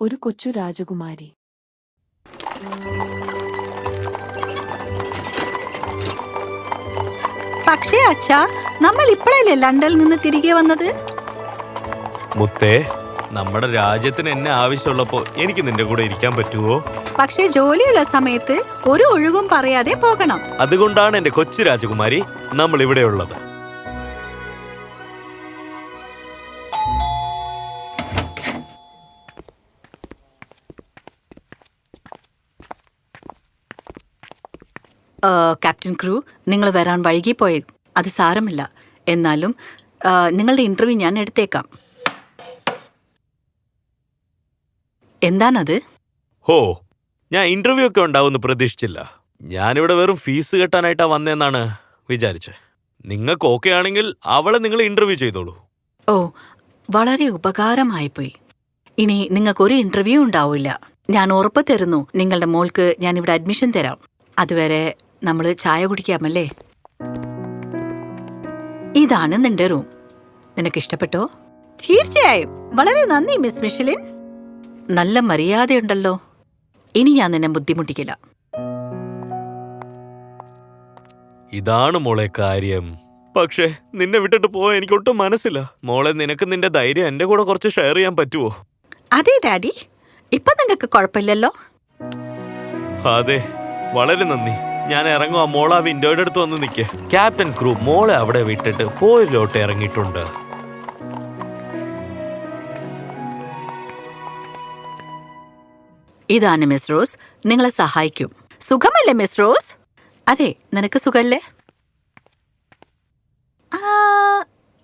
ഒരു കൊച്ചു രാജകുമാരി. പക്ഷേ അച്ഛാ നമ്മൾ ഇപ്പോഴല്ലേ ലണ്ടനിൽ നിന്ന് തിരികെ വന്നത്? മുത്തേ നമ്മുടെ രാജ്യത്തിന് എന്നെ ആവശ്യമുള്ളപ്പോ എനിക്ക് നിന്റെ കൂടെ ഇരിക്കാൻ പറ്റുമോ പക്ഷേ ജോലിയുള്ള സമയത്ത് ഒരു ഒഴിവും പറയാതെ പോകണം. അതുകൊണ്ടാണ് എന്റെ കൊച്ചു രാജകുമാരി നമ്മൾ ഇവിടെ ഉള്ളത്. ക്യാപ്റ്റൻ ക്രൂ നിങ്ങൾ വരാൻ വൈകിപ്പോയി അത് സാരമില്ല. എന്നാലും നിങ്ങളുടെ ഇന്റർവ്യൂ ഞാൻ എടുത്തേക്കാം. എന്താണത്? ഹോ ഞാൻ ഇന്റർവ്യൂ ഒക്കെ ഉണ്ടാവുമെന്ന് പ്രതീക്ഷിച്ചില്ല. ഞാനിവിടെ വെറും ഫീസ് കെട്ടാനായിട്ടാ വന്നതെന്നാണ് വിചാരിച്ചത് നിങ്ങൾക്ക് ഓക്കെ ആണെങ്കിൽ അവളെ നിങ്ങൾ ഇന്റർവ്യൂ ചെയ്തോളൂ. ഓ വളരെ ഉപകാരമായിപ്പോയി ഇനി നിങ്ങൾക്ക് ഒരു ഇന്റർവ്യൂ ഉണ്ടാവില്ല. ഞാൻ ഉറപ്പ് തരുന്നു. നിങ്ങളുടെ മോൾക്ക് ഞാൻ ഇവിടെ അഡ്മിഷൻ തരാം. അതുവരെ നമ്മൾ ചായ കുടിക്കാമല്ലേ? ഇതാണ് നിന്റെ റൂം. നിനക്ക് ഇഷ്ടപ്പെട്ടോ തീർച്ചയായും. വളരെ നന്ദി മിസ് മിഷലിൻ. നല്ല മര്യാദയുണ്ടല്ലോ. ഇനി ഞാൻ നിന്നെ ബുദ്ധിമുട്ടിക്കില്ല. ഇതാണ് മോളെ കാര്യം. പക്ഷേ നിന്നെ വിട്ടിട്ട് പോവാൻ എനിക്ക് ഒട്ടും മനസ്സില്ല. മോളെ നിനക്ക് നിന്റെ ധൈര്യം എന്റെ കൂടെ കുറച്ച് ഷെയർ ചെയ്യാൻ പറ്റുമോ അതെ ഡാഡി. ഇപ്പൊ നിങ്ങൾക്ക് കുഴപ്പമില്ലല്ലോ? അതെ വളരെ നന്ദി. ഞാൻ ഇറങ്ങുക മോൾ ആ വിൻഡോയുടെ അടുത്ത് വന്ന് നിൽക്കെ ക്യാപ്റ്റൻ ക്രൂ മോളെ അവിടെ വിട്ടിട്ട് പോയിലോട്ട് ഇറങ്ങിയിട്ടുണ്ട്. ഇതാണ് മിസ് റോസ്. നിങ്ങളെ സഹായിക്കും. സുഖമല്ലേ മിസ് റോസ്? അതെ നിനക്ക് സുഖല്ലേ?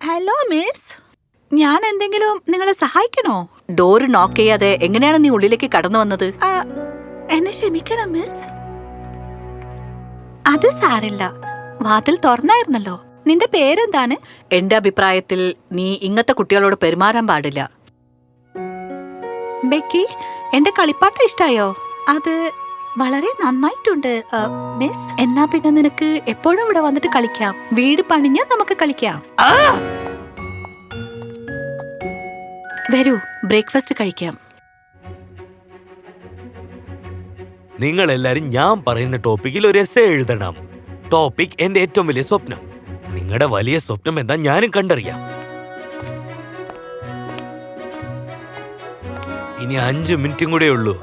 Hello miss. ഞാൻ എന്തെങ്കിലും നിങ്ങളെ സഹായിക്കണോ? ഡോറ് നോക്ക് ചെയ്യാതെ എങ്ങനെയാണ് നീ ഉള്ളിലേക്ക് കടന്നു വന്നത്? എന്നെ ക്ഷമിക്കണം മിസ്. അത് സാരില്ല. വാതിൽ തുറന്നായിരുന്നല്ലോ. നിന്റെ പേരെന്താണ്? എന്റെ അഭിപ്രായത്തിൽ നീ ഇങ്ങനത്തെ കുട്ടികളോട് പെരുമാറാൻ പാടില്ല. ബെക്കി എന്റെ കളിപ്പാട്ട ഇഷ്ടായോ? അത് വളരെ നന്നായിട്ടുണ്ട് മിസ്. എന്നാ പിന്നെ നിനക്ക് എപ്പോഴും ഇവിടെ വന്നിട്ട് കളിക്കാം. വീട് പണിഞ്ഞ നമുക്ക് കളിക്കാം. വരൂ ബ്രേക്ക്ഫാസ്റ്റ് കഴിക്കാം. നിങ്ങൾ എല്ലാരും ഞാൻ പറയുന്ന ടോപ്പിക്കിൽ ഒരു എസ് എഴുതണം. ടോപ്പിക് എന്റെ ഏറ്റവും വലിയ സ്വപ്നം. നിങ്ങളുടെ വലിയ സ്വപ്നം എന്താ ഞാനും കണ്ടറിയാം. ഇനി അഞ്ചു മിനിറ്റും കൂടെ ഉള്ളൂ.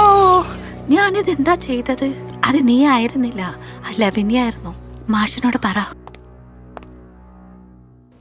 ഓ ഞാനിത് എന്താ ചെയ്തത്? അത് നീ ആയിരുന്നില്ല. ലവിനിയായിരുന്നു വിനിയായിരുന്നു മാഷിനോട് പറ.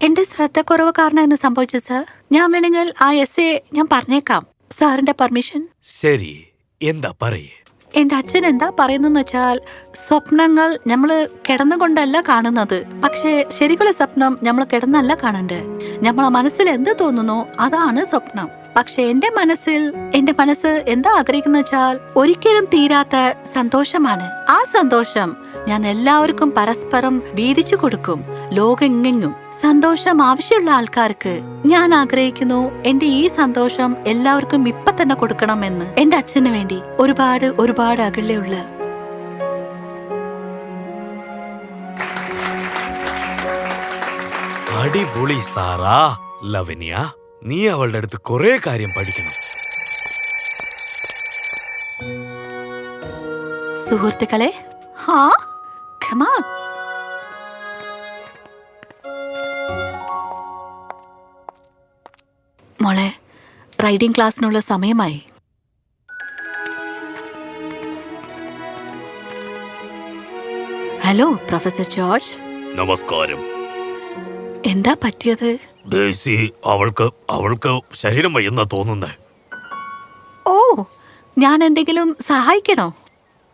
എന്റെ ശ്രദ്ധക്കുറവ് കാരണം എന്ന് സംഭവിച്ചത് സർ. ഞാൻ വേണമെങ്കിൽ ആ എസ് എ ഞാൻ പറഞ്ഞേക്കാം. സാറിന്റെ പെർമിഷൻ? ശരി. എന്താ പറയേ? എന്റെ അച്ഛൻ എന്താ പറയുന്നെന്ന് വെച്ചാൽ സ്വപ്നങ്ങൾ നമ്മൾ കിടന്നുകൊണ്ടല്ല കാണുന്നത്. പക്ഷേ ശരിക്കുള്ള സ്വപ്നം നമ്മൾ കിടന്നല്ല കാണണ്ടേ? നമ്മളെ മനസ്സിൽ എന്ത് തോന്നുന്നു? അതാണ് സ്വപ്നം. പക്ഷെ എന്റെ മനസ്സിൽ എന്റെ മനസ്സ് എന്താ ആഗ്രഹിക്കുന്ന വെച്ചാൽ ഒരിക്കലും തീരാത്ത സന്തോഷമാണ്. ആ സന്തോഷം ഞാൻ എല്ലാവർക്കും പരസ്പരം വീതിച്ചു കൊടുക്കും ലോകെങ്ങെങ്ങും സന്തോഷം ആവശ്യമുള്ള ആൾക്കാർക്ക് ഞാൻ ആഗ്രഹിക്കുന്നു എന്റെ ഈ സന്തോഷം എല്ലാവർക്കും ഇപ്പൊ തന്നെ കൊടുക്കണമെന്ന്. എന്റെ അച്ഛന് വേണ്ടി ഒരുപാട് ഒരുപാട് അകലെയുള്ള അടിപൊളി സാറാ ലവനിയ. നീ അവളുടെ അടുത്ത് കുറെ കാര്യം പഠിക്കണം. സുഹൃത്തുക്കളെ ഹാ മോളെ റൈഡിംഗ് ക്ലാസ്സിനുള്ള സമയമായി. Hello professor George. നമസ്കാരം. എന്താ പറ്റിയത്? ഡേസി അവൾക്ക് അവൾക്ക് ശരീരം വയ്യെന്നാ തോന്നുന്നേ. ഓ ഞാൻ എന്തെങ്കിലും സഹായിക്കണോ?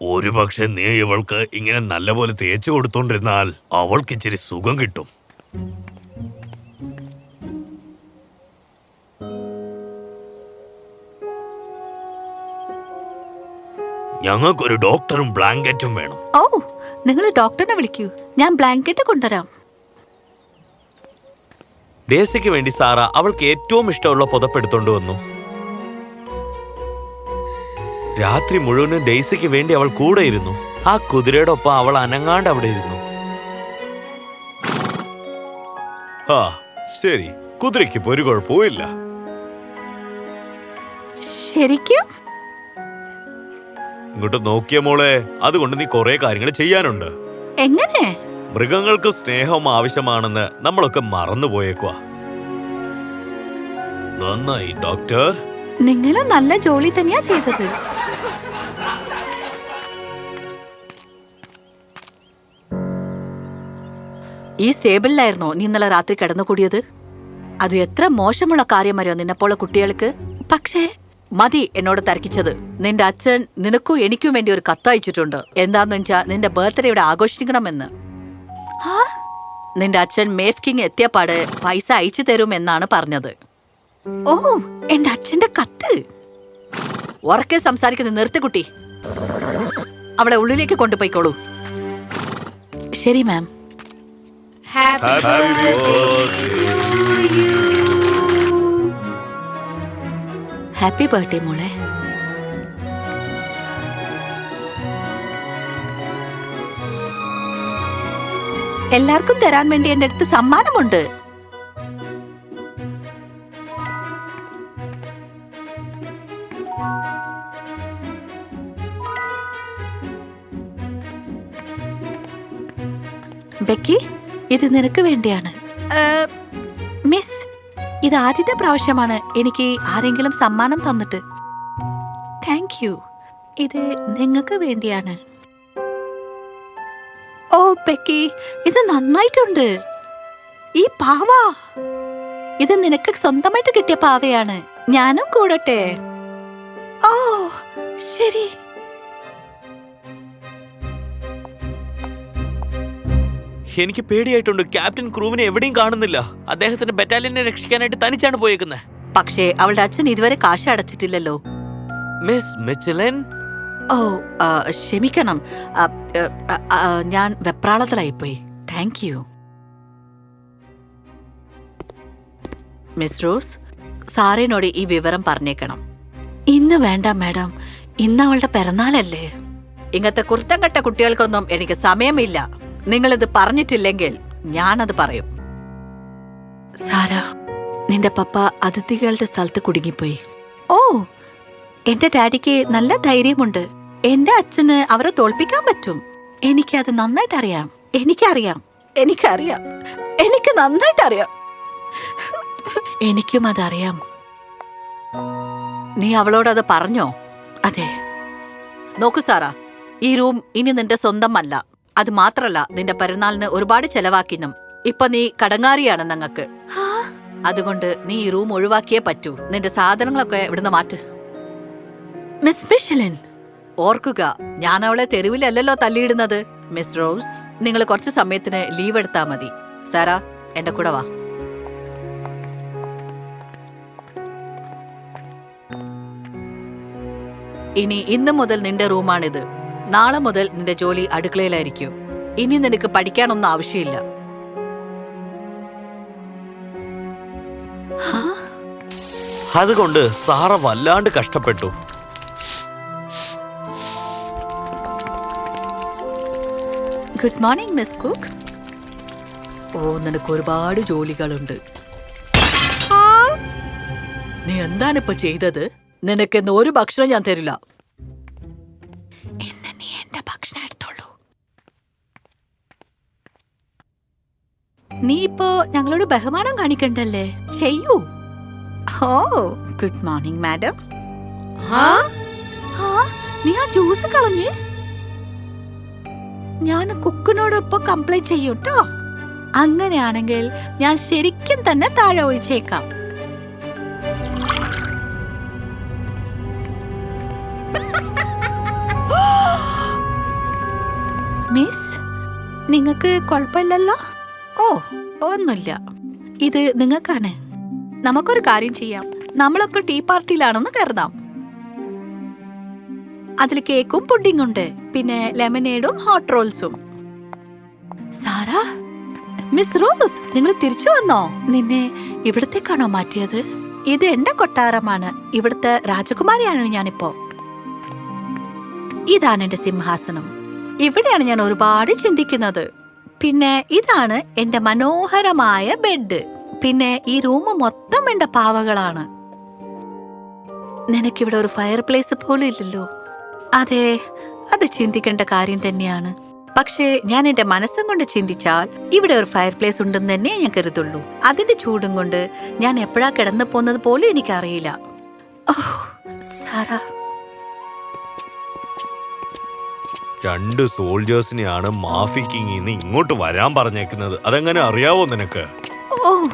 ഒരുപക്ഷെ നീ ഇവൾക്ക് ഇങ്ങനെ നല്ലപോലെ തേച്ചു കൊടുത്തോണ്ടിരുന്നാൽ അവൾക്ക് ഇച്ചിരി സുഖം കിട്ടും. ഞങ്ങൾക്കൊരു ഡോക്ടറും ബ്ലാങ്കറ്റും വേണം. ഓ നിങ്ങൾ ഡോക്ടറിനെ വിളിക്കൂ. ഞാൻ ബ്ലാങ്കറ്റ് കൊണ്ടുവരാം. ഡേസിക്ക് വേണ്ടി സാറ അവൾക്ക് ഏറ്റവും ഇഷ്ടമുള്ള പുതപ്പെടുത്തോണ്ട് വന്നു. രാത്രി മുഴുവനും ഡേസിക്ക് വേണ്ടി അവൾ കൂടെ ഇരുന്നു. ആ കുതിരയുടെ ഒപ്പം അവൾ അനങ്ങാണ്ട് അവിടെ ഇരുന്നു. ആ ശരി. കുതിരയ്ക്ക് ഇപ്പൊ ഒരു കുഴപ്പവും ശരിക്കും? ഇങ്ങോട്ട് നോക്കിയ മോളെ അതുകൊണ്ട് നീ കുറെ കാര്യങ്ങൾ ചെയ്യാനുണ്ട്. എങ്ങനെ? മൃഗങ്ങൾക്ക് സ്നേഹം ആവശ്യമാണെന്ന് നമ്മളൊക്കെ മറന്നുപോയേക്കുവാ. നന്നായി ഡോക്ടർ. നിങ്ങൾ നല്ല ജോലി തന്നെയാ ചെയ്തത്. ഈ സ്റ്റേബിളിലായിരുന്നോ നീ ഇന്നലെ രാത്രി കിടന്നുകൂടിയത്? അത് എത്ര മോശമുള്ള കാര്യമറിയോ നിന്നെപ്പോളെ കുട്ടികൾക്ക്. പക്ഷേ മതി എന്നോട് തർക്കിച്ചത്. നിന്റെ അച്ഛൻ നിനക്കും എനിക്കും വേണ്ടി ഒരു കത്തയച്ചിട്ടുണ്ട്. എന്താന്ന് വെച്ചാ നിന്റെ ബർത്ത്ഡേ ഇവിടെ ആഘോഷിക്കണമെന്ന്? നിന്റെ അച്ഛൻ മേഫ് കിങ് എത്തിയപ്പാട് പൈസ അയച്ചു തരും എന്നാണ് പറഞ്ഞത്. ഓ എന്റെ അച്ഛന്റെ കത്ത്. ഉറക്കെ സംസാരിക്കുന്നത് നിർത്തുകുട്ടി അവളെ ഉള്ളിലേക്ക് കൊണ്ടുപോയിക്കോളൂ. ശരി മാം. ഹാപ്പി ബർത്ത്ഡേ മോളെ. എല്ലാവർക്കും തരാൻ വേണ്ടി എന്റെ അടുത്ത് സമ്മാനമുണ്ട്. ഇത് നിനക്ക് വേണ്ടിയാണ്. മിസ് ഇത് ആദ്യത്തെ പ്രാവശ്യമാണ് എനിക്ക് ആരെങ്കിലും സമ്മാനം തന്നിട്ട്. Thank you. ഇത് നിങ്ങൾക്ക് വേണ്ടിയാണ്. ഓ ബെക്കി ഇത് നന്നായിട്ടുണ്ട്. ഈ പാവ. ഇത് നിനക്ക് സ്വന്തമായിട്ട് കിട്ടിയ പാവയാണ്. ഞാനും കൂടട്ടെ. ഓ ശരി. എനിക്ക് പേടിയായിട്ടുണ്ട്. ക്യാപ്റ്റൻ ക്രൂവിനെ എവിടെയും കാണുന്നില്ല. അദ്ദേഹത്തിന്റെ ബറ്റാലിയനെ രക്ഷിക്കാനായിട്ട് തനിച്ചാണ് പോയേക്കുന്നത്. പക്ഷേ അവളുടെ അച്ഛൻ ഇതുവരെ കാശ് അടച്ചിട്ടില്ലല്ലോ. മിസ് മിച്ചലൻ? ഓ ക്ഷമിക്കണം. ഞാൻ വെപ്രാളത്തിലായിപ്പോയി. താങ്ക് യു മിസ് റോസ് സാറിനോട് ഈ വിവരം പറഞ്ഞേക്കണം. ഇന്ന് വേണ്ട മാഡം. ഇന്ന് അവളുടെ പിറന്നാളല്ലേ. ഇങ്ങനത്തെ കുർത്തം കെട്ട കുട്ടികൾക്കൊന്നും എനിക്ക് സമയമില്ല. നിങ്ങളിത് പറഞ്ഞിട്ടില്ലെങ്കിൽ ഞാനത് പറയും. സാരാ നിന്റെ പപ്പ അതിഥികളുടെ സ്ഥലത്ത് കുടുങ്ങിപ്പോയി. ഓ എന്റെ ഡാഡിക്ക് നല്ല ധൈര്യമുണ്ട്. എന്റെ അച്ഛന് അവരെ തോൽപ്പിക്കാൻ പറ്റും. എനിക്കത് നന്നായിട്ട് അറിയാം എനിക്കറിയാം. എനിക്കറിയാം. എനിക്ക് നന്നായിട്ട് അറിയാം എനിക്കും അതറിയാം. നീ അവളോട് അത് പറഞ്ഞോ? അതെ. നോക്കൂ സാറാ ഈ റൂം ഇനി നിന്റെ സ്വന്തം അല്ല അത് മാത്രല്ല നിന്റെ പെരുന്നാളിന് ഒരുപാട് ചെലവാക്കിന്നും. ഇപ്പൊ നീ കടങ്ങാറിയാണ് ഞങ്ങൾക്ക്. അതുകൊണ്ട് നീ ഈ റൂം ഒഴിവാക്കിയേ പറ്റൂ. നിന്റെ സാധനങ്ങളൊക്കെ ഇവിടുന്ന് മാറ്റ്. മിസ് മിഷലിൻ ഓർക്കുക ഞാൻ അവളെ തെരുവിലല്ലല്ലോ തല്ലിയിടുന്നത് മിസ് റോസ് നിങ്ങൾ കുറച്ച് സമയത്തിന് ലീവ് എടുത്താ മതി. സാറാ എന്റെ കൂടെ വാ. ഇനി ഇന്ന് മുതൽ നിന്റെ റൂമാണിത്. നാളെ മുതൽ നിന്റെ ജോലി അടുക്കളയിലായിരിക്കും. ഇനി നിനക്ക് പഠിക്കാനൊന്നും ആവശ്യമില്ല? അതുകൊണ്ട് സാറ വല്ലാണ്ട് കഷ്ടപ്പെട്ടു. ഗുഡ് മോർണിംഗ് മിസ് കുക്ക് ഓ നിനക്ക് ഒരുപാട് ജോലികളുണ്ട്. നീ എന്താണ് ഇപ്പൊ ചെയ്തത്? നിനക്കെന്ന് ഒരു ഭക്ഷണം ഞാൻ തരില്ല. ഇന്ന് നീ എന്റെ ഭക്ഷണം എടുത്തോളൂ. നീ ഇപ്പോ ഞങ്ങളോട് ബഹുമാനം കാണിക്കണ്ടല്ലേ? ചെയ്യൂ. ഓ ഗുഡ് മോർണിംഗ് മാഡം നീ ആ ജ്യൂസ് കളഞ്ഞ് ഞാൻ കുക്കിനോടൊപ്പം കംപ്ലൈന്റ് ചെയ്യും കേട്ടോ അങ്ങനെയാണെങ്കിൽ ഞാൻ ശരിക്കും തന്നെ താഴെ ഒഴിച്ചേക്കാം മിസ് നിങ്ങൾക്ക് കുഴപ്പമില്ലല്ലോ? ഓ ഒന്നുമില്ല. ഇത് നിങ്ങൾക്കാണ്. നമുക്കൊരു കാര്യം ചെയ്യാം. നമ്മളൊക്കെ ടീ പാർട്ടിയിലാണെന്ന് കരുതാം. അതിൽ കേക്കും പുഡിംഗ് ഉണ്ട്. പിന്നെ ലെമനേഡും ഹോട്ട് റോൾസും സാറാ മിസ് റോസ് നിങ്ങൾ തിരിച്ചു വന്നോ? നിന്നെ ഇവിടത്തേക്കാണോ മാറ്റിയത്? ഇത് എന്റെ കൊട്ടാരമാണ്. ഇവിടുത്തെ രാജകുമാരിയാണ് ഞാനിപ്പോ. ഇതാണ് എന്റെ സിംഹാസനം. ഇവിടെയാണ് ഞാൻ ഒരുപാട് ചിന്തിക്കുന്നത്. പിന്നെ ഇതാണ് എന്റെ മനോഹരമായ ബെഡ് പിന്നെ ഈ റൂം മൊത്തം എന്റെ പാവകളാണ്. നിനക്കിവിടെ ഒരു ഫയർ പ്ലേസ് പോലും ഇല്ലല്ലോ. അതെ അത് ചിന്തിക്കേണ്ട കാര്യം തന്നെയാണ്. പക്ഷേ ഞാൻ എന്റെ മനസ്സും കൊണ്ട് ചിന്തിച്ചാൽ ഇവിടെ ഒരു ഫയർ പ്ലേസ് ഉണ്ടെന്ന് തന്നെ ഞാൻ കരുതുള്ളൂ. അതിന്റെ ചൂടും കൊണ്ട് ഞാൻ എപ്പോഴാ കിടന്നു പോകുന്നത് പോലും എനിക്കറിയില്ല. രണ്ട് സോൾജേഴ്സിനെയാണ് മാഫി ഇങ്ങോട്ട് വരാൻ പറഞ്ഞേക്കുന്നത്. അതെങ്ങനെ അറിയാവോ നിനക്ക്? ഓ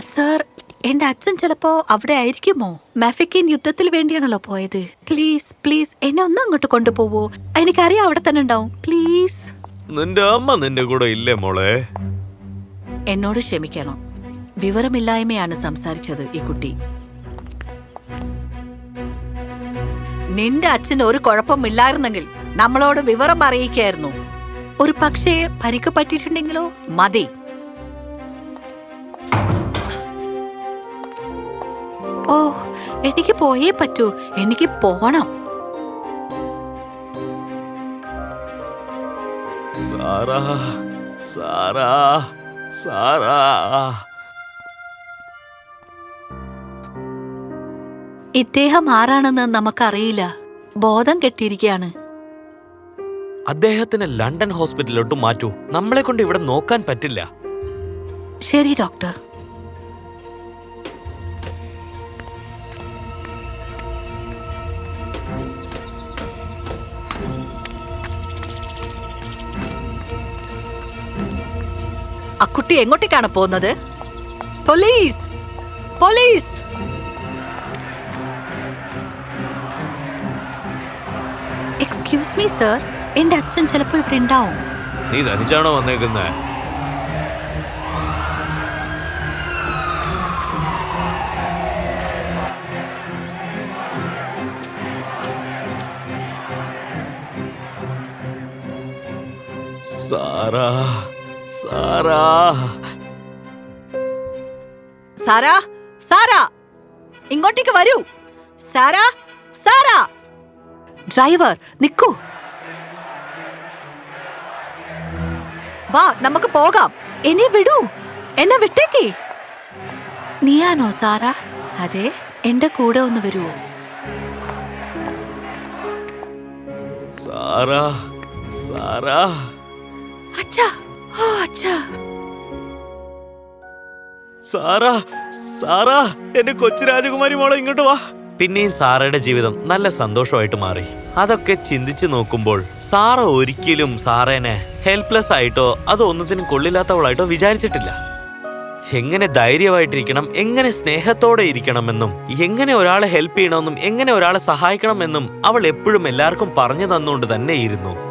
സർ എന്റെ അച്ഛൻ ചിലപ്പോ അവിടെ ആയിരിക്കുമോ? മാഫിക്കിൻ യുദ്ധത്തിൽ വേണ്ടിയാണല്ലോ പോയത്. പ്ലീസ് പ്ലീസ് എന്നെ ഒന്നും അങ്ങോട്ട് കൊണ്ടുപോവോ? എനിക്കറിയാം അവിടെ തന്നെ ഉണ്ടാവും. പ്ലീസ് നിന്റെ അമ്മ നിന്റെ കൂടെ ഇല്ലേ മോളെ? എന്നോട് ക്ഷമിക്കണം. വിവരമില്ലായ്മയാണ് സംസാരിച്ചത് ഈ കുട്ടി. നിന്റെ അച്ഛന് ഒരു കുഴപ്പമില്ലായിരുന്നെങ്കിൽ നമ്മളോട് വിവരം അറിയിക്കായിരുന്നു. ഒരു പക്ഷേ പരിക്ക് പറ്റിയിട്ടുണ്ടെങ്കിലോ? മതി. ഓ എനിക്ക് പോയേ പറ്റൂ. എനിക്ക് പോണം. Sarah Sarah Sarah. ഇദ്ദേഹം ആരാണെന്ന് നമുക്കറിയില്ല. ബോധം കെട്ടിയിരിക്കുകയാണ് അദ്ദേഹത്തിന് ലണ്ടൻ ഹോസ്പിറ്റലിലോട്ട് മാറ്റൂ. നമ്മളെ കൊണ്ട് ഇവിടെ നോക്കാൻ പറ്റില്ല. ശരി ഡോക്ടർ. കുട്ടി എങ്ങോട്ടേക്കാണ് പോകുന്നത്? Police! Police! Excuse me sir എന്റെ അച്ഛൻ ചിലപ്പോൾ ഇവിടെ ഉണ്ടാവും. നീ തനിച്ചാണോ വന്നേക്കുന്നത് സാറാ സാറാ. സാറാ സാറാ. ഇങ്ങോട്ടേക്ക് വരൂ. സാറാ സാറാ. ഡ്രൈവർ നിക്കൂ. വാ നമുക്ക് പോകാം. എന്നെ വിടൂ. എന്നെ വിട്ടേക്കേ. നീയാണോ സാറാ? അതെ എന്റെ കൂടെ ഒന്ന് വരുമോ സാറാ സാറാ. അച്ഛാ. സാറാ സാറാ എന്റെ കൊച്ചു രാജകുമാരി മോളെ ഇങ്ങോട്ട് വാ. പിന്നെയും ഈ സാറയുടെ ജീവിതം നല്ല സന്തോഷമായിട്ട് മാറി. അതൊക്കെ ചിന്തിച്ചു നോക്കുമ്പോൾ സാറ ഒരിക്കലും സാറേനെ ഹെൽപ്ലെസ് ആയിട്ടോ അത് ഒന്നത്തിനും കൊള്ളില്ലാത്തവളായിട്ടോ വിചാരിച്ചിട്ടില്ല. എങ്ങനെ ധൈര്യമായിട്ടിരിക്കണം എങ്ങനെ സ്നേഹത്തോടെ ഇരിക്കണമെന്നും എങ്ങനെ ഒരാളെ ഹെൽപ്പ് ചെയ്യണമെന്നും എങ്ങനെ ഒരാളെ സഹായിക്കണമെന്നും അവൾ എപ്പോഴും എല്ലാവർക്കും പറഞ്ഞു തന്നുകൊണ്ട് തന്നെ ഇരുന്നു